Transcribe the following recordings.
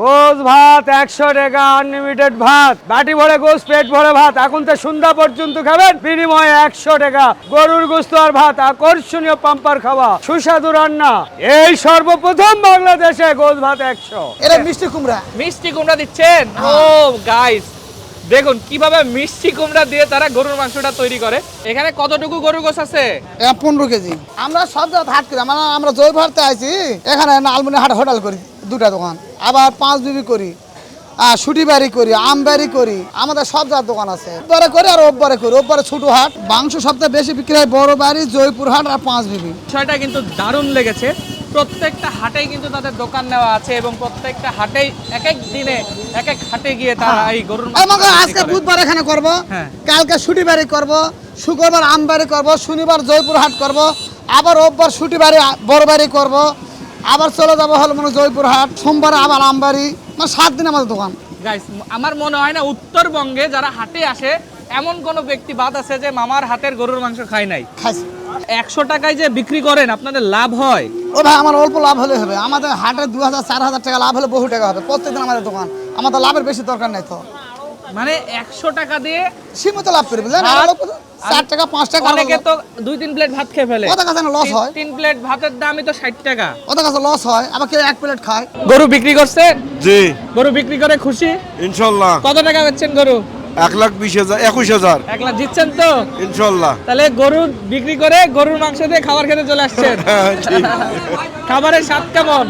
গোস ভাত একশো টাকা আনলিমিটেড ভাত। বাটি ভরে গোস পেট ভরে ভাত। এখন তো সন্ধ্যা পর্যন্ত খাবেন বিনিময়ে একশো টাকা। গরুর গোস্ত আর ভাত আকর্ষণীয় পাম্পার খাওয়া সুস্বাদু রান্না। এই সর্বপ্রথম বাংলাদেশে গোস ভাত একশো। এটা মিষ্টি কুমড়া। মিষ্টি কুমড়া দিচ্ছেন? ও গাইস দেখুন কীভাবে মিষ্টি কুমড়া দিয়ে তারা গরুর মাংসটা তৈরি করে। এখানে কতটুকু গরুর গোস আছে? পনেরো কেজি। আমরা সব জায়গায় হাট করি আমরা আমরা জয় ভারতে আছি এখানে আলমনি হাট হোটেল করি। দুটা দোকান। আবার পাঁচ বিবি করি সুটি বাড়ি করি আম বাড়ি করি আমাদের সব জায়গার দোকান আছে। ওব্বারে করি আর ওব্বারে করি ওব্বারে ছোট হাট মাংস সবথেকে বেশি বিক্রি হয় বড় বাড়ি জয়পুর হাট আর পাঁচ বিবি বিষয়টা কিন্তু দারুণ লেগেছে। প্রত্যেকটা হাটেই কিন্তু তাদের দোকান নেওয়া আছে এবং প্রত্যেকটা হাটেই এক এক দিনে এক এক হাটে গিয়ে তারা এই গরুর আমাকে আজকে বুধবার এখানে করব হ্যাঁ। কালকে ছুটি বাড়ি করব শুক্রবার আম বাড়ি করব শনিবার জয়পুর হাট করব আবার রোববার ছুটি বাড়ি বড় বাড়ি করব আবার চলে যাব হল মানে জয়পুর হাট সোমবার আবার আমবাড়ি মানে সাত দিন আমাদের দোকান। গাইস আমার মনে হয় না উত্তরবঙ্গে যারা হাটে আসে এমন কোন ব্যক্তি বাদ আছে যে মামার হাতের গরুর মাংস খায় নাই। খাইছি। একশো টাকায় যে বিক্রি করেন আপনাদের লাভ হয়? ও ভাই আমার অল্প লাভ হলে হবে। আমাদের হাটে দু হাজার চার হাজার টাকা লাভ হলে বহু টাকা হবে। প্রত্যেকদিন আমাদের দোকান। আমাদের লাভের বেশি দরকার নেই তো। মানে একশো টাকা দিয়ে সীমিত লাভ করি বুঝলেন আর- চার টাকা পাঁচ টাকা অনেকে তো দুই তিন প্লেট ভাত খেয়ে ফেলে। ওদের কাছে লস তিন- হয়? তিন প্লেট ভাতের দামই তো ষাট টাকা। ওদের কাছে লস হয়? আবার কেউ এক প্লেট খায়? গরু বিক্রি করছেন জি। গরু বিক্রি করে খুশি? ইনশাল্লাহ। কত টাকা বেচছেন গরু? এক লাখ বিশ হাজার একুশ হাজার। এক লাখ জিতছেন তো? ইনশাল্লাহ। তাহলে গরু বিক্রি করে গরুর মাংস দিয়ে খাবার খেতে চলে আসছেন। খাবারের স্বাদ কেমন?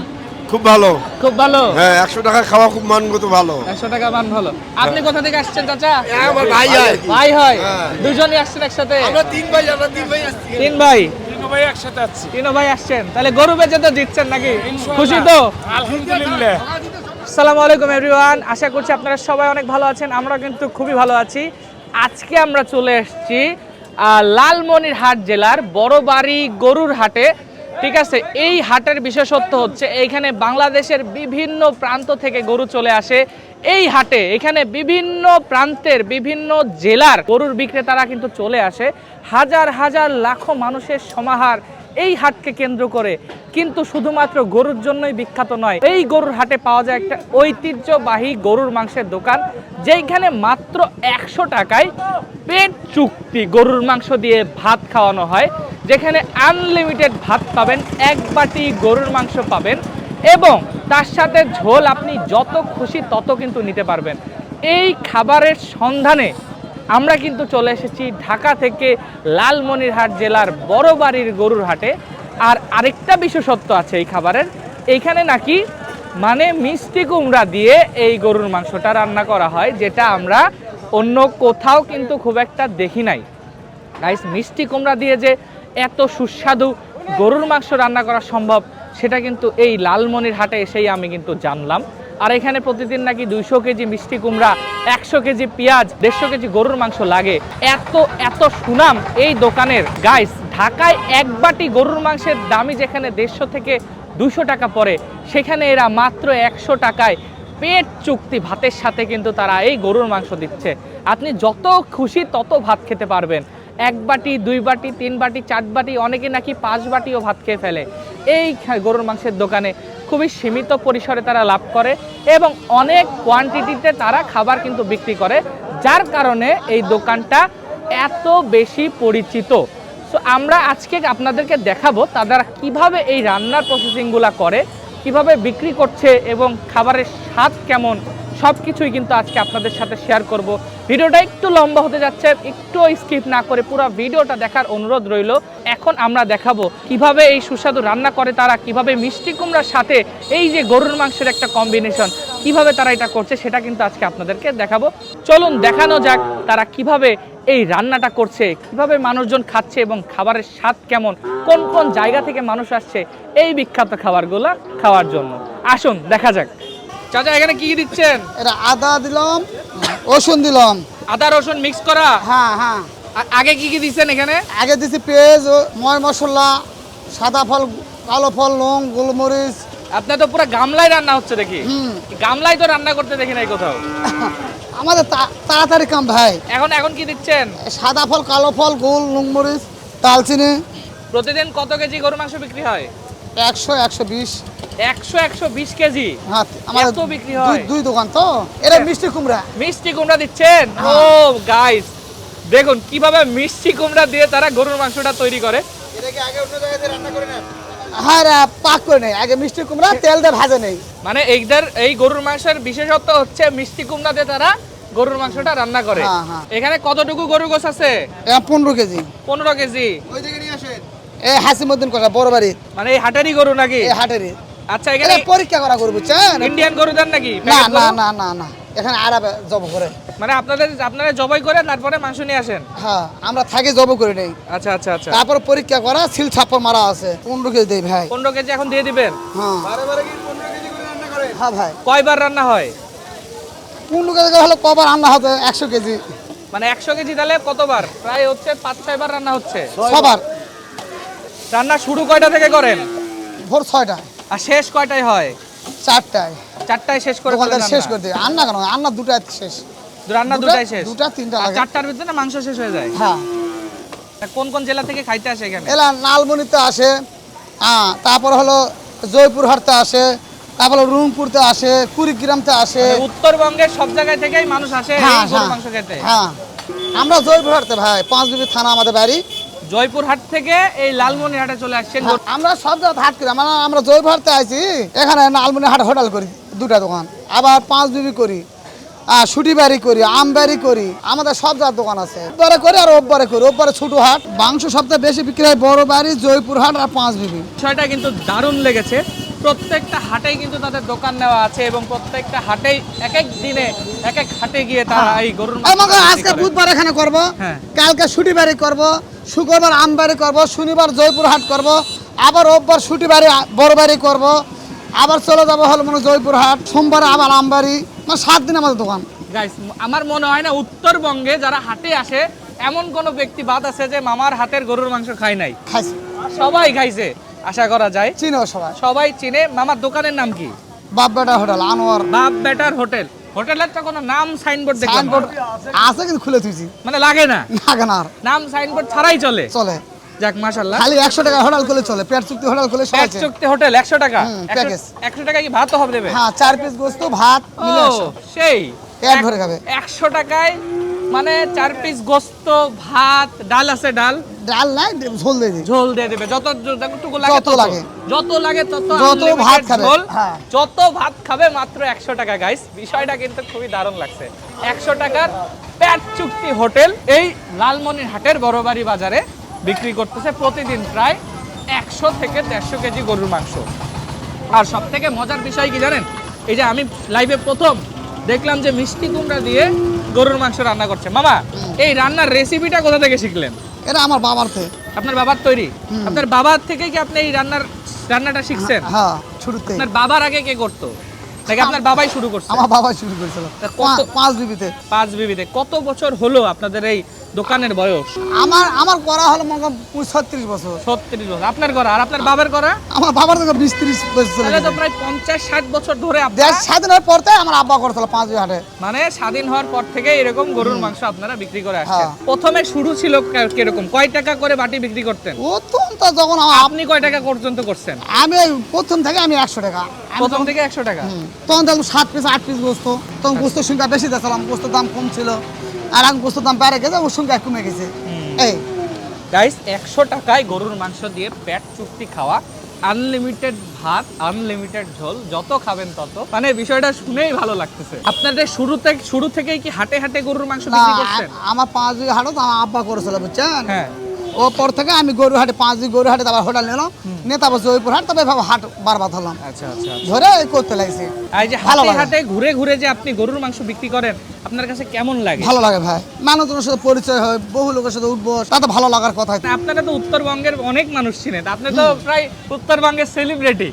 খুব ভালো। খুব ভালো? হ্যাঁ একশো টাকা খাওয়া খুব মানগত ভালো। একশো টাকা মান ভালো। আপনি কোথা থেকে আসছেন চাচা? আমার ভাই হয়। ভাই হয়? দুজনই আসছেন একসাথে? আমরা তিন ভাই আমরা তিন ভাই আসছি। তিন ভাই? তিনও ভাই আসছেন। তাহলে গরু বেচে তো জিতছেন নাকি? খুশি তো? আলহামদুলিল্লাহ। আসসালামু আলাইকুম এভরিওয়ান আশা করছি আপনারা সবাই অনেক ভালো আছেন আমরা কিন্তু খুবই ভালো আছি। আজকে আমরা চলে এসেছি লালমনিরহাট জেলার বড়বাড়ি গরুর হাটে। ঠিক আছে, এই হাটের বিশেষত্ব হচ্ছে এইখানে বাংলাদেশের বিভিন্ন প্রান্ত থেকে গরু চলে আসে। এই হাটে এখানে বিভিন্ন প্রান্তের বিভিন্ন জেলার গরুর বিক্রেতারা কিন্তু চলে আসে। হাজার হাজার, লাখো মানুষের সমাহার এই হাটকে কেন্দ্র করে। কিন্তু শুধুমাত্র গরুর জন্যই বিখ্যাত নয়, এই গরুর হাটে পাওয়া যায় একটা ঐতিহ্যবাহী গরুর মাংসের দোকান, যেইখানে মাত্র একশো টাকায় পেট চুক্তি গরুর মাংস দিয়ে ভাত খাওয়ানো হয়। যেখানে আনলিমিটেড ভাত পাবেন, এক বাটি গরুর মাংস পাবেন এবং তার সাথে ঝোল আপনি যত খুশি তত কিন্তু নিতে পারবেন। এই খাবারের সন্ধানে আমরা কিন্তু চলে এসেছি ঢাকা থেকে লালমনিরহাট জেলার বড়বাড়ির গরুর হাটে। আর আরেকটা বিশেষত্ব আছে এই খাবারের, এইখানে নাকি মানে মিষ্টি কুমড়া দিয়ে এই গরুর মাংসটা রান্না করা হয়, যেটা আমরা অন্য কোথাও কিন্তু খুব একটা দেখি নাই। গাইস মিষ্টি কুমড়া দিয়ে যে এত সুস্বাদু গরুর মাংস রান্না করা সম্ভব, সেটা কিন্তু এই লালমনির হাটে এসেই আমি কিন্তু জানলাম। আর এখানে প্রতিদিন নাকি দুইশো কেজি মিষ্টি কুমড়া, একশো কেজি পেঁয়াজ, দেড়শো কেজি গরুর মাংস লাগে। এত এত সুনাম এই দোকানের। গাইস ঢাকায় এক বাটি গরুর মাংসের দামি যেখানে দেড়শো থেকে দুশো টাকা পড়ে, সেখানে এরা মাত্র একশো টাকায় পেট চুক্তি ভাতের সাথে কিন্তু তারা এই গরুর মাংস দিচ্ছে। আপনি যত খুশি তত ভাত খেতে পারবেন। এক বাটি, দুই বাটি, তিন বাটি, চার বাটি, অনেকে নাকি পাঁচ বাটিও ভাত খেয়ে ফেলে। এই গরুর মাংসের দোকানে খুবই সীমিত পরিসরে তারা লাভ করে এবং অনেক কোয়ান্টিটিতে তারা খাবার কিন্তু বিক্রি করে, যার কারণে এই দোকানটা এত বেশি পরিচিত। সো আমরা আজকে আপনাদেরকে দেখাবো তারা কীভাবে এই রান্নার প্রসেসিংগুলো করে, কীভাবে বিক্রি করছে এবং খাবারের স্বাদ কেমন সব কিছুই কিন্তু আজকে আপনাদের সাথে শেয়ার করব। ভিডিওটা একটু লম্বা হতে যাচ্ছে, একটু স্কিপ না করে পুরো ভিডিওটা দেখার অনুরোধ রইল। এখন আমরা দেখাবো কীভাবে এই সুস্বাদু রান্না করে তারা, কীভাবে মিষ্টি কুমড়ার সাথে এই যে গরুর মাংসের একটা কম্বিনেশন কীভাবে তারা এটা করছে সেটা কিন্তু আজকে আপনাদেরকে দেখাবো। চলুন দেখানো যাক তারা কীভাবে এই রান্নাটা করছে, কীভাবে মানুষজন খাচ্ছে এবং খাবারের স্বাদ কেমন, কোন কোন জায়গা থেকে মানুষ আসছে, এই বিখ্যাত খাবারগুলো খাওয়ার জন্য। আসুন, দেখা যাক। চাচা এখানে কি কি দিচ্ছেন? এটা আদা দিলাম রসুন দিলাম। আদা রসুন মিক্স করা? হ্যাঁ হ্যাঁ। আগে কি কি দিচ্ছেন এখানে? আগে দিছি পেঁয়াজ ও ময় মশলা সাদা ফল কালো ফল লং গোলমরিচ। আপনার তো পুরো গামলায় রান্না হচ্ছে দেখি। হুম। গামলায় তো রান্না করতে দেখি নাই কোথাও। আমাদের তাড়াতাড়ি কাম ভাই। এখন এখন কি দিচ্ছেন? সাদা ফল কালো ফল গোল লং মরিচ দালচিনি প্রতিদিন কত কেজি গরু মাংস বিক্রি হয়? একশো একশো বিশ। একশো একশো বিশ কেজি। হ্যাঁ আমাদের এত বিক্রি হয়? দুই- দুই দোকান তো? এটা হ্যাঁ। মিষ্টি কুমড়া। মিষ্টি কুমড়া দিচ্ছেন? ও গাইস দেখুন কীভাবে মিষ্টি কুমড়া দিয়ে তারা গরুর মাংসটা তৈরি করে। হ্যাঁ পাক করে নেই আগে মিষ্টি কুমড়া তেল দিয়ে ভাজে নেই মানে এইদের এই গরুর মাংসের বিশেষত্ব হচ্ছে মিষ্টি কুমড়া দিয়ে তারা গরুর মাংসটা রান্না করে। হ্যাঁ, হ্যাঁ। এখানে কতটুকু গরু গোস আছে? পনেরো কেজি। পনেরো কেজি। এই হাসিমুদ্দিন কথা বড় বাড়ি। মানে এই হাটেরই গরু নাকি? এই হাটেরই আচ্ছা এখানে পরীক্ষা করা করব বুঝছেন? ইন্ডিয়ান গরু দেন নাকি? না না না না না। এখানে আরাবে জব করে। মানে আপনাদের আপনারা জবাই করে তারপরে মাংস নিয়ে আসেন? হ্যাঁ আমরা থাকি জব করে নেই। আচ্ছা আচ্ছা আচ্ছা। তারপর পরীক্ষা করা সিল ছাপ্পর মারা আছে। পনেরো কেজি দেই ভাই। পনেরো কেজি এখন দিয়ে দিবেন? হ্যাঁ। হ্যাঁ ভাই। কয়বার রান্না হয়? পনেরো কেজি করে হলে কবার রান্না হবে একশো কেজি। মানে একশো কেজি তাহলে কতবার? প্রায় হচ্ছে পাঁচ ছয়বার রান্না হচ্ছে। সবার রান্না শুরু কয়টা থেকে করেন? ভোর ছয়টা আর শেষ কয়টায় হয়? চারটায়। চারটায় শেষ করে শেষ করে দিই। রান্না কেন রান্না দুটা শেষ। রান্না দুটা- দুটাই শেষ? দুটা তিনটা আর চারটার ভিতরে মাংস শেষ হয়ে যায়? হ্যাঁ। কোন কোন জেলা থেকে খাইতে আসে এখানে? এলা লালমনিতে আসে হ্যাঁ তারপর হলো জয়পুরহাটতে আসে তারপর রুমপুরতে আসে কুড়িগ্রামতে আসে। মানে উত্তরবঙ্গের সব জায়গায় থেকেই মানুষ আসে হ্যাঁ হ্যাঁ মাংস খেতে? হ্যাঁ। আমরা জয়পুরহাটতে ভাই পাঁচ বিবি থানা আমাদের বাড়ি। জয়পুরহাট থেকে এই লালমনিরহাটে চলে আসছেন। হ্যাঁ, আমরা সব জায়গায় হাট করি। আমরা আমরা জয়পুরহাটে আছি এখানে লালমনিরহাট হোটেল করি দুটা দোকান। আবার পাঁচ বিবি করি সুটি বাড়ি করি আম বাড়ি করি। আমাদের সব জায়গার দোকান আছে। ওপরে করি আর ওপরে করি। ওপারে ছোট হাট। মাংস সবচেয়ে বেশি বিক্রি হয় বড় বাড়ি জয়পুর হাট আর পাঁচ বিবি। বিষয়টা কিন্তু দারুণ লেগেছে। প্রত্যেকটা হাটেই কিন্তু তাদের দোকান নেওয়া আছে এবং প্রত্যেকটা হাটেই এক এক দিনে এক এক হাটে গিয়ে তারা এই গরুর আমাকে আজকে বুধবার এখানে করব। হ্যাঁ। কালকে ছুটি বাড়ি করব। শুক্রবার আম বাড়ি করব। শনিবার জয়পুর হাট করব। আবার রোববার ছুটি বাড়ি বাড়ি করব। আবার চলে যাব হল মনে জয়পুর হাট সোমবার আবার আমবাড়ি। মানে সাত দিন আমাদের দোকান। গাইস আমার মনে হয় না উত্তরবঙ্গে যারা হাটে আসে এমন কোনো ব্যক্তি বাদ আছে যে মামার হাতের গরুর মাংস খায় নাই। খাইছি। সবাই খাইছে। আশা করা যায়। চিনো সবাই। সবাই চিনে। মামার দোকানের নাম কি? বাপ বেটা হোটেল আনোয়ার। বাপ বেটার হোটেল। হোটেলের তো কোনো নাম সাইনবোর্ড দেখলাম সাইনবোর্ড আছে কিন্তু খুলে তুইছি মানে লাগে না? না আর। নাম সাইনবোর্ড ছাড়াই চলে? চলে। যাক মাশাল্লাহ খালি একশো টাকা হোটেল খুলে চলে পেট চুক্তি হোটেল খুলে সবাই এক চুক্তি হোটেল একশো টাকা? হুম, একশো- প্যাকেজ। একশো টাকা কি ভাত হবে দেবে? হ্যাঁ চার পিস গোস্ত ভাত মিলে। সেই। পেট ভরে খাবে। একশো টাকায় মানে চার পিস গোস্ত ভাত ডাল আছে ডাল। ডাল নাই ঝোল দিয়ে দিই ঝোল দিয়ে দেবে। যত যতটুকু লাগে যত তত। লাগে। যত লাগে তত যত ভাত খাবে, হ্যাঁ। যত ভাত খাবে মাত্র একশো টাকা গাইস বিষয়টা কিন্তু খুবই দারুণ লাগছে। একশো টাকার প্যাট চুক্তি হোটেল এই লালমনির হাটের বড়বাড়ি বাজারে বিক্রি করতেছে প্রতিদিন প্রায় একশো থেকে দেড়শো কেজি গরুর মাংস। আর সব থেকে মজার বিষয় কি জানেন? এই যে আমি লাইভে প্রথম দেখলাম যে মিষ্টি কুমড়া দিয়ে গরুর মাংস রান্না করছে। মামা এই রান্নার রেসিপিটা কোথা থেকে শিখলেন? এটা আমার বাবার থেকে। আপনার বাবার তৈরি? আপনার বাবার থেকে কি আপনি এই রান্নার রান্নাটা শিখছেন? হ্যাঁ শুরুতে আপনার বাবার আগে কে করতো? নাকি আপনার বাবাই শুরু করছে? আমার বাবা শুরু করেছিল। কত- পাঁচ বিবিতে। পাঁচ বিবিতে। কত বছর হলো আপনাদের এই দোকানের বয়স? আমার আমার করা হলো মনে ছত্রিশ বছর। ছত্রিশ বছর। আপনার করা? আর আপনার বাবার করা? আমার বাবার থেকে বিশ ত্রিশ বছর তাহলে তো প্রায় পঞ্চাশ ষাট বছর ধরে দেশ আপনার স্বাধীনের পর থেকে আমার আব্বা করছিল পাঁচ হাটে। মানে স্বাধীন হওয়ার পর থেকে এরকম গরুর মাংস আপনারা বিক্রি করে আসছেন। হ্যাঁ। প্রথমে শুরু ছিল কীরকম? কয় টাকা করে বাটি বিক্রি করতেন? প্রথম তো যখন আপনি কয় টাকা পর্যন্ত করছেন? আমি প্রথম থেকে আমি একশো টাকা। প্রথম থেকে একশো টাকা? তখন দেখলাম সাত পিস আট পিস গোস্ত তখন গোস্তের সংখ্যা বেশি দেখলাম গোস্তের দাম কম ছিল। আর এখন গোস্তের দাম বেড়ে গেছে ওর সঙ্গে কমে গেছে। এই। গাইস একশো টাকায় গরুর মাংস দিয়ে পেট চুক্তি খাওয়া আনলিমিটেড ভাত আনলিমিটেড ঝোল যত খাবেন তত। মানে বিষয়টা শুনেই ভালো লাগতেছে। আপনাদের শুরু থেকে শুরু থেকেই কি হাটে হাটে গরুর মাংস বিক্রি করছেন? আমার পাঁচ বিঘা হাটও তো আমার আব্বা করেছিল বুঝছেন? হ্যাঁ। ও পর থেকে আমি গরু হাটে পাঁচ দিন গরু হাটে তারপর হোটেল নিলাম। নিয়ে তারপর জয়পুর হাট তবে ভাবে হাট বারবার হলাম আচ্ছা আচ্ছা ধরে এই করতে লাগছে। এই যে ভালো হাটে ঘুরে ঘুরে যে আপনি গরুর মাংস বিক্রি করেন আপনার কাছে কেমন লাগে? ভালো লাগে ভাই। মানুষজনের সাথে পরিচয় হয় বহু লোকের সাথে উঠবো তাতে ভালো লাগার কথা। আপনারা তো উত্তরবঙ্গের অনেক মানুষ চিনেন আপনি তো প্রায় উত্তরবঙ্গের সেলিব্রিটি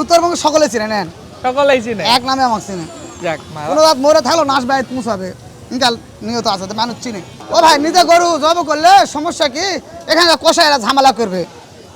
উত্তরবঙ্গে সকলে চিনে নেন। সকলেই চিনে। এক নামে আমাকে চিনে। যাক মা। কোনো রাত মরে থাকল নাচ বাইত মুসাবে ইনকাল নিয়ত আছে মানুষ চিনে। ও ভাই নিজে গরু জব করলে সমস্যা কি? এখানে কষাইরা ঝামেলা করবে।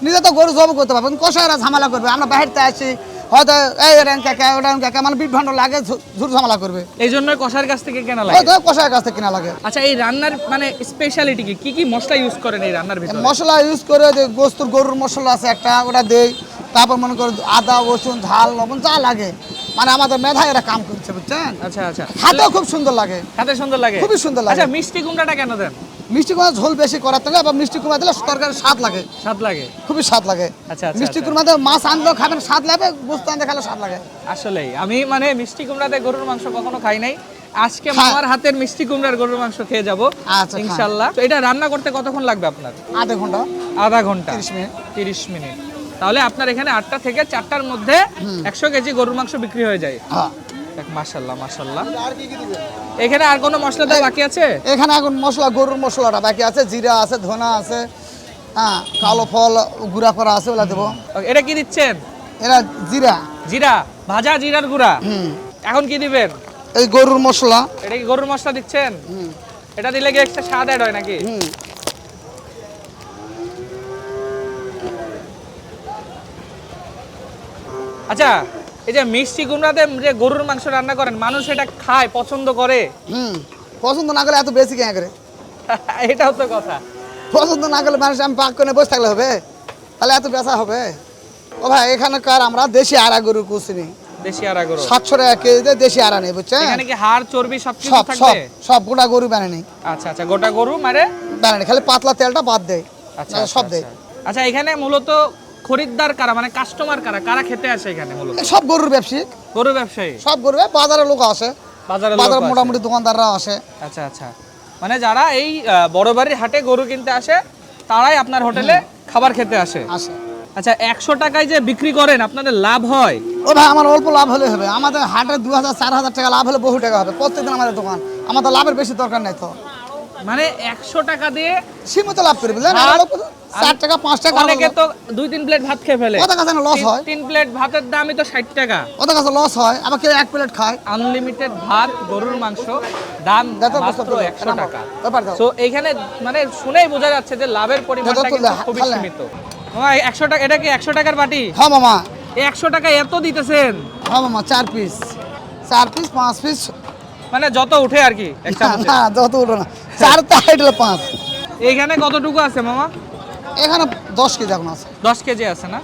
নিজে তো গরু জব করতে পারবেন কষাইরা ঝামেলা করবে। আমরা বাহিরতে আসি হয়তো এই র্যাঙ্ক কাকা ওটা র্যাঙ্ক কাকা মানে বিভ্রান্ত লাগে ঝু- ঝুট ঝামেলা করবে। এই জন্যই কষার কাছ থেকে কেনা লাগে? হয়তো কষায়ের কাছ থেকে কিনা লাগে। আচ্ছা এই রান্নার মানে স্পেশালিটি কি? কি কি মশলা ইউজ করেন এই রান্নার ভিতরে? মশলা ইউজ করে যে গোস্তুর গরুর মশলা আছে একটা ওটা দেই। তারপর মনে করো আদা রসুন ঝাল লবণ যা লাগে। মানে আমাদের মেধায় এরা কাম করছে বুঝছেন? আচ্ছা আচ্ছা। হাতেও খুব সুন্দর লাগে। খেতে সুন্দর লাগে? খুবই সুন্দর লাগে। আচ্ছা মিষ্টি কুমড়াটা কেন দেন? মিষ্টি কুমড়া ঝোল বেশি করাতে হবে বা মিষ্টি কুমড়া দিলে তরকারি স্বাদ লাগে। স্বাদ লাগে? খুবই স্বাদ লাগে। আচ্ছা, আচ্ছা, মিষ্টি আচ্ছা। কুমড়াতে মাছ আনলেও খাবেন স্বাদ লাগে গোস্ত আনতে খেলে স্বাদ লাগে। আসলেই। আমি মানে মিষ্টি কুমড়াতে গরুর মাংস কখনো খাই নাই। আজকে খা- মামার হাতের মিষ্টি কুমড়ার গরুর মাংস খেয়ে যাব আচ্ছা, খান। ইনশাল্লাহ। এটা রান্না করতে কতক্ষণ লাগবে আপনার? আধা ঘণ্টা। আধা ঘণ্টা। 30 মিনিট। তিরিশ মিনিট। তাহলে আপনার এখানে আটটা থেকে চারটার মধ্যে একশো কেজি গরুর মাংস বিক্রি হয়ে যায়। হ্যাঁ। এখানে আর কোনো মশলা দেওয়া বাকি আছে? এখানে এখন মশলা গরুর মশলাটা বাকি আছে জিরা আছে ধনা আছে হ্যাঁ কালো ফল গুঁড়া করা আছে দেবো। এটা কি দিচ্ছেন? এরা জিরা। জিরা ভাজা জিরার গুঁড়া। এখন কি দিবেন? এই গরুর মশলা। এটা কি গরুর মশলা দিচ্ছেন? এটা দিলে কি একটা স্বাদ অ্যাড হয় নাকি? আচ্ছা এই যে মিষ্টি কুমড়াতে যে গরুর মাংস রান্না করেন মানুষ এটা খায় পছন্দ করে? হুম পছন্দ না করলে এত বেশি কেন করে? এটাও তো কথা। পছন্দ না করলে মানুষ আমি পাক করে বসে থাকলে হবে? তাহলে এত বেচা হবে? ও ভাই এখানকার আমরা দেশি আড়া গরু কুচিনি দেশি আড়া গরু? সাতশো টাকা কেজিতে দেশি আড়া নেই বুঝছেন? এখানে কি হাড় চর্বি সব কিছু সব সব থাকবে? সব গোটা গরু বানানি আচ্ছা আচ্ছা গোটা গরু মানে? বানানি খালি পাতলা তেলটা বাদ দেয়। আচ্ছা আচ্ছা, সব দেয়। আচ্ছা। আচ্ছা এখানে মূলত খরিদ্দার কারা মানে কাস্টমার কারা কারা খেতে আসে এখানে মূলত? সব গরুর ব্যবসায়িক গরু ব্যবসায়ী? সব গরু এই বাজারের লোক আসে। বাজারে বাজার মোটামুটি দোকানদাররা আসে। আচ্ছা আচ্ছা। মানে যারা এই বড় বাড়ির হাটে গরু কিনতে আসে তারাই আপনার হোটেলে খাবার খেতে আসে। আসে। আচ্ছা একশো টাকায় যে বিক্রি করেন আপনাদের লাভ হয়? ও ভাই আমার অল্প লাভ হলে হবে। আমাদের হাটে দু হাজার চার হাজার টাকা লাভ হলে বহু টাকা হবে। প্রত্যেকদিন আমাদের দোকান। আমাদের লাভের বেশি দরকার নেই তো। মানে একশো টাকা দিয়ে সীমিত লাভ করে চার টাকা পাঁচ টাকা অনেকে তো দুই তিন প্লেট ভাত খেয়ে ফেলে। ওদের কাছে লস হয়। তিন প্লেট ভাতের দামই তো ষাট টাকা। ওদের কাছে লস হয়। আবার কেউ এক প্লেট খায়। আনলিমিটেড ভাত গরুর মাংস দাম মাত্র একশো। টাকা। তো এইখানে মানে শুনেই বোঝা যাচ্ছে যে লাভের পরিমাণটা কিন্তু খুবই সীমিত। একশো টাকা এটা কি একশো টাকার বাটি? হ্যাঁ মামা। একশো টাকা এত দিতেছেন? হ্যাঁ মামা চার পিস চার পিস পাঁচ পিস মানে যত উঠে আর কি না যত উঠো না। চার তো পাঁচ। এইখানে কতটুকু আছে মামা? এখানে দশ কেজি এখন আছে। দশ কেজি আছে না?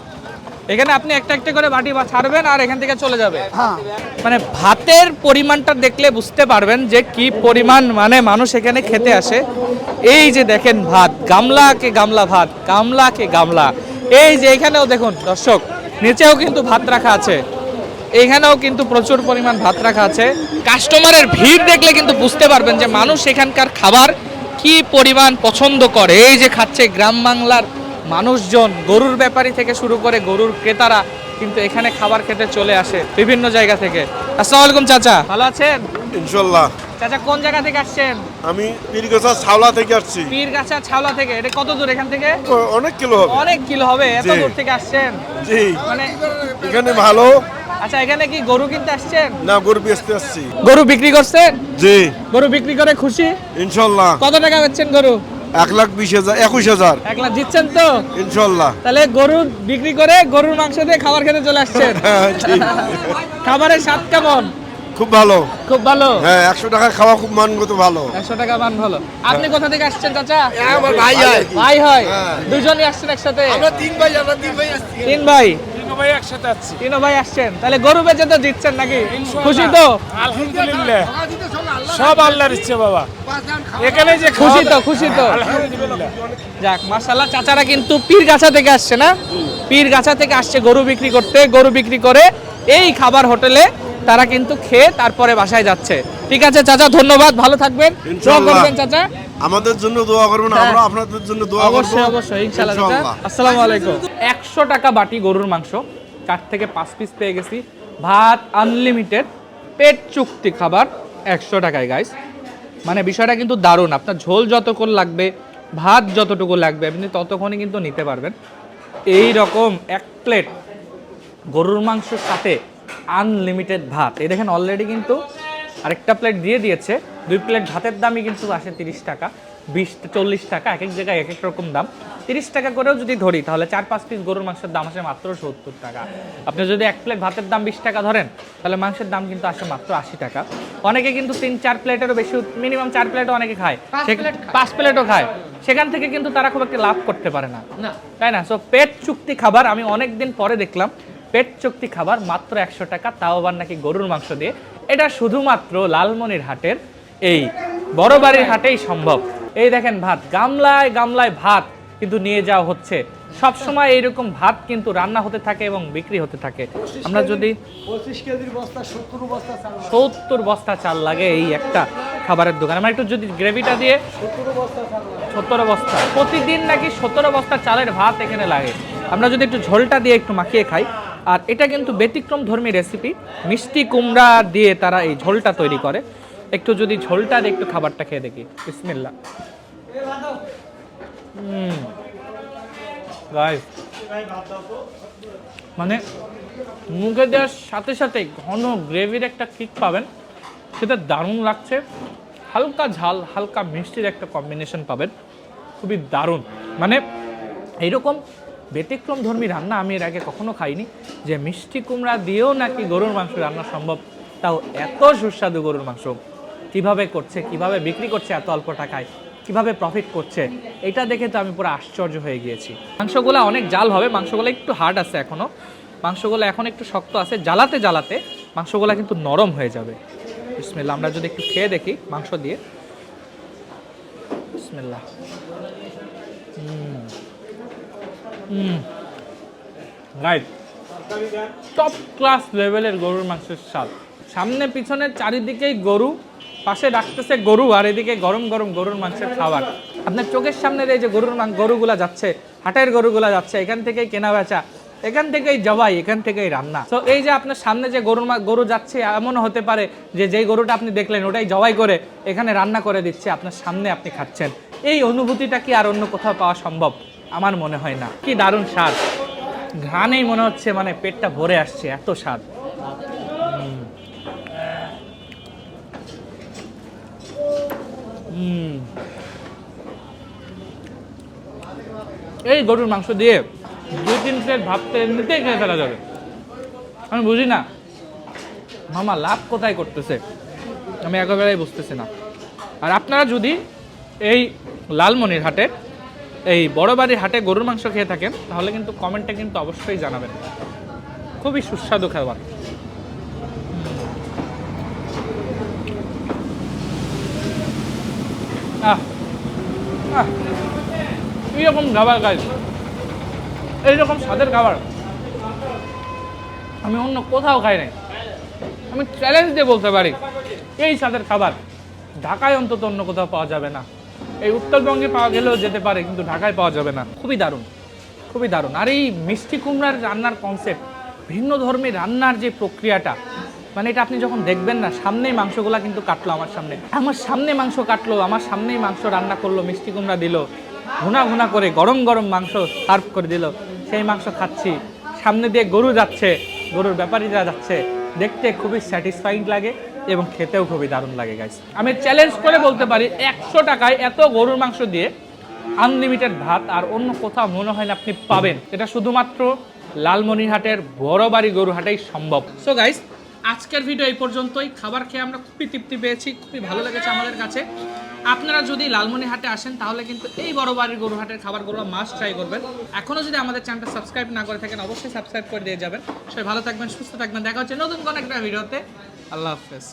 এখানে আপনি একটা একটা করে বাটি বা ছাড়বেন আর এখান থেকে চলে যাবে। হ্যাঁ। মানে ভাতের পরিমাণটা দেখলে বুঝতে পারবেন যে কি পরিমাণ মানে মানুষ এখানে খেতে আসে। এই যে দেখেন ভাত গামলা কে গামলা ভাত গামলা কে গামলা। এই যে এখানেও দেখুন দর্শক নিচেও কিন্তু ভাত রাখা আছে। এখানেও কিন্তু প্রচুর পরিমাণ ভাত রাখা আছে। কাস্টমারের ভিড় দেখলে কিন্তু বুঝতে পারবেন যে মানুষ এখানকার খাবার কি পরিমাণ পছন্দ করে? এই যে খাচ্ছে গ্রাম বাংলার মানুষজন গরুর ব্যাপারী থেকে শুরু করে গরুর ক্রেতারা কিন্তু এখানে খাবার খেতে চলে আসে বিভিন্ন জায়গা থেকে। আসসালামু আলাইকুম চাচা। ভালো আছেন? ইনশাল্লাহ। চাচা কোন জায়গা থেকে আসছেন? আমি পীরগোছা ছাওলা থেকে আসছি। পীরগাছা ছাওলা থেকে। এটা কত দূর এখান থেকে? অনেক কিলো হবে। অনেক কিলো হবে এত দূর থেকে আসছেন? জি। মানে এখানে ভালো। আচ্ছা এখানে কি গরু কিনতে আসছেন? না গরু বেচতে আসছি। গরু বিক্রি করছেন? জি। গরু বিক্রি করে খুশি? ইনশাল্লাহ। কত টাকা বেচছেন গরু? এক লাখ বিশ হাজার একুশ হাজার। এক লাখ দিচ্ছেন তো? ইনশাল্লাহ। তাহলে গরু বিক্রি করে গরুর মাংস দিয়ে খাবার খেতে চলে আসছেন। হ্যাঁ, খাবারের স্বাদ কেমন? খুব ভালো। খুব ভালো? হ্যাঁ একশো টাকা খাওয়া খুব মানগত ভালো। একশো টাকা মান ভালো। আপনি কোথা থেকে আসছেন চাচা? আমার ভাই হয়। ভাই হয়। দুজনই আসছেন একসাথে? তিন ভাই আমরা তিন ভাই আসছি। তিন ভাই? ভাই একসাথে আছি। তিনও ভাই আসছেন। তাহলে গরু বেচে তো জিতছেন নাকি? খুশি তো? আলহামদুলিল্লাহ। সব আল্লাহর ইচ্ছে বাবা। এখানে যে খুশি তো খুশি তো। আলহামদুলিল্লাহ। যাক মাশাল্লাহ চাচারা কিন্তু পীর গাছা থেকে আসছে না? পীর গাছা থেকে আসছে গরু বিক্রি করতে গরু বিক্রি করে। এই খাবার হোটেলে তারা কিন্তু খেয়ে তারপরে বাসায় যাচ্ছে। ঠিক আছে চাচা ধন্যবাদ। ভালো থাকবেন। দোয়া করবেন চাচা। আমাদের জন্য দোয়া করবেন হ্যাঁ। আমরা আপনাদের জন্য দোয়া করব। অবশ্যই অবশ্যই ইনশাআল্লাহ চাচা। আসসালামু আলাইকুম। একশো টাকা বাটি গরুর মাংস চার থেকে পাঁচ পিস পেয়ে গেছি। ভাত আনলিমিটেড পেট চুক্তি খাবার একশো টাকায় গাইস মানে বিষয়টা কিন্তু দারুণ। আপনার ঝোল যতক্ষণ লাগবে ভাত যতটুকু লাগবে আপনি ততক্ষণই কিন্তু নিতে পারবেন। এই রকম এক প্লেট গরুর মাংসের সাথে আনলিমিটেড ভাত। এই দেখেন অলরেডি কিন্তু আরেকটা প্লেট দিয়ে দিয়েছে। দুই প্লেট ভাতের দামই কিন্তু আসে তিরিশ টাকা বিশ চল্লিশ টাকা এক এক জায়গায় এক এক রকম দাম। তিরিশ টাকা করেও যদি ধরি তাহলে চার পাঁচ পিস গরুর মাংসের দাম আসে মাত্র সত্তর টাকা। আপনি যদি এক প্লেট ভাতের দাম বিশ টাকা ধরেন তাহলে মাংসের দাম কিন্তু আসে মাত্র আশি টাকা। অনেকে কিন্তু তিন চার প্লেটেরও বেশি মিনিমাম চার প্লেটও অনেকে খায়। পাঁচ প্লেটও খায়। সেখান থেকে কিন্তু তারা খুব একটা লাভ করতে পারে না। তাই না? সো পেট চুক্তি খাবার আমি অনেক দিন পরে দেখলাম পেট চুক্তি খাবার মাত্র একশো টাকা তাও আবার নাকি গরুর মাংস দিয়ে। এটা শুধুমাত্র লালমনির হাটের এই বড় বাড়ির হাটেই সম্ভব। এই দেখেন ভাত গামলায় গামলায় ভাত কিন্তু নিয়ে যাওয়া হচ্ছে। সব সময় এইরকম ভাত কিন্তু রান্না হতে থাকে এবং বিক্রি হতে থাকে। আমরা যদি পঁচিশ কেজির বস্তা সত্তর বস্তা চাল সত্তর বস্তা চাল লাগে এই একটা খাবারের দোকান। আমরা একটু যদি গ্রেভিটা দিয়ে সত্তর বস্তা প্রতিদিন নাকি সতেরো বস্তা চালের ভাত এখানে লাগে। আমরা যদি একটু ঝোলটা দিয়ে একটু মাখিয়ে খাই। আর এটা কিন্তু ব্যতিক্রম ধর্মী রেসিপি মিষ্টি কুমড়া দিয়ে তারা এই ঝোলটা তৈরি করে। একটু যদি ঝোলটা দিয়ে একটু খাবারটা খেয়ে দেখি। বিসমিল্লা মানে মুখে দেওয়ার সাথে সাথে ঘন গ্রেভির একটা কিক পাবেন। সেটা দারুণ লাগছে। হালকা ঝাল, হালকা মিষ্টির একটা কম্বিনেশন পাবেন। খুবই দারুণ। মানে এইরকম ব্যতিক্রম ধর্মী রান্না আমি এর আগে কখনো খাইনি। যে মিষ্টি কুমড়া দিয়েও নাকি গরুর মাংস রান্না সম্ভব, তাও এত সুস্বাদু গরুর মাংস। কীভাবে করছে, কীভাবে বিক্রি করছে, এত অল্প টাকায়, কীভাবে প্রফিট করছে, এটা দেখে তো আমি পুরো আশ্চর্য হয়ে গিয়েছি। মাংসগুলো অনেক জাল হবে, মাংসগুলো একটু হার্ড আছে এখনও মাংসগুলো এখন একটু শক্ত আছে, জ্বালাতে জ্বালাতে মাংসগুলো কিন্তু নরম হয়ে যাবে। বিসমিল্লা আমরা যদি একটু খেয়ে দেখি মাংস দিয়ে। বিসমিল্লা রাইট টপ ক্লাস লেভেলের গরুর মাংসের স্বাদ। সামনে পিছনে চারিদিকেই গরু, পাশে রাখতেছে গরু, আর এদিকে গরম গরম গরুর মাংসের খাবার। আপনার চোখের সামনে এই যে গরুর গরুগুলা যাচ্ছে, হাটের গরুগুলা যাচ্ছে, এখান থেকেই কেনা বেচা, এখান থেকেই জবাই, এখান থেকেই রান্না। তো এই যে আপনার সামনে যে গরুর গরু যাচ্ছে এমনও হতে পারে যে যেই গরুটা আপনি দেখলেন, ওটাই জবাই করে এখানে রান্না করে দিচ্ছে, আপনার সামনে আপনি খাচ্ছেন। এই অনুভূতিটা কি আর অন্য কোথাও পাওয়া সম্ভব? আমার মনে হয় না। কি দারুণ স্বাদ। ঘ্রাণেই মনে হচ্ছে মানে পেটটা ভরে আসছে, এত স্বাদ। এই গরুর মাংস দিয়ে দুই তিন প্লেট ভাত তো এমনিতেই খেয়ে ফেলা যাবে। আমি বুঝি না। মামা লাভ কোথায় করতেছে? আমি একেবারেই বুঝতেছি না। আর আপনারা যদি এই লালমনির হাটে এই বড় বাড়ির হাটে গরুর মাংস খেয়ে থাকেন, তাহলে কিন্তু কমেন্টে কিন্তু অবশ্যই জানাবেন। খুবই সুস্বাদু খাবার। আহ আহ এইরকম খাবার গাছ এইরকম স্বাদের খাবার? আমি অন্য কোথাও খাই নাই। আমি চ্যালেঞ্জ দিয়ে বলতে পারি, এই স্বাদের খাবার ঢাকায় অন্তত অন্য কোথাও পাওয়া যাবে না। এই উত্তরবঙ্গে পাওয়া গেলেও যেতে পারে, কিন্তু ঢাকায় পাওয়া যাবে না। খুবই দারুণ খুবই দারুণ। আর এই মিষ্টি কুমড়ার রান্নার কনসেপ্ট ভিন্ন ধর্মী রান্নার যে প্রক্রিয়াটা মানে এটা আপনি যখন দেখবেন না, সামনেই মাংসগুলা কিন্তু কাটলো আমার সামনে। আমার সামনে মাংস কাটলো, আমার সামনেই মাংস রান্না করল, মিষ্টি কুমড়া দিল, ঘুনা ঘুনা করে গরম গরম মাংস সার্ভ করে দিল, সেই মাংস খাচ্ছি। সামনে দিয়ে গরু যাচ্ছে, গরুর ব্যাপারীরা যাচ্ছে, দেখতে খুবই স্যাটিসফাইং লাগে। এবং খেতেও খুবই দারুণ লাগে গাইস আমি চ্যালেঞ্জ করে বলতে পারি, একশো টাকায় এত গরুর মাংস দিয়ে আনলিমিটেড ভাত আর অন্য কোথাও মনে হয় না আপনি পাবেন। এটা শুধুমাত্র লালমনিরহাটের বড় বাড়ি গরু হাটেই সম্ভব। সো গাইস আজকের ভিডিও এই পর্যন্তই। খাবার খেয়ে আমরা খুবই তৃপ্তি পেয়েছি, খুবই ভালো লেগেছে আমাদের কাছে। আপনারা যদি লালমনিরহাটে আসেন, তাহলে কিন্তু এই বড় বাড়ির গরু হাটের খাবারগুলো মাস্ট ট্রাই করবেন। এখনও যদি আমাদের চ্যানেলটা সাবস্ক্রাইব না করে থাকেন, অবশ্যই সাবস্ক্রাইব করে দিয়ে যাবেন। সবাই ভালো থাকবেন, সুস্থ থাকবেন। দেখা হচ্ছে নতুন কোনো একটা ভিডিওতে আল্লাহ হাফেজ।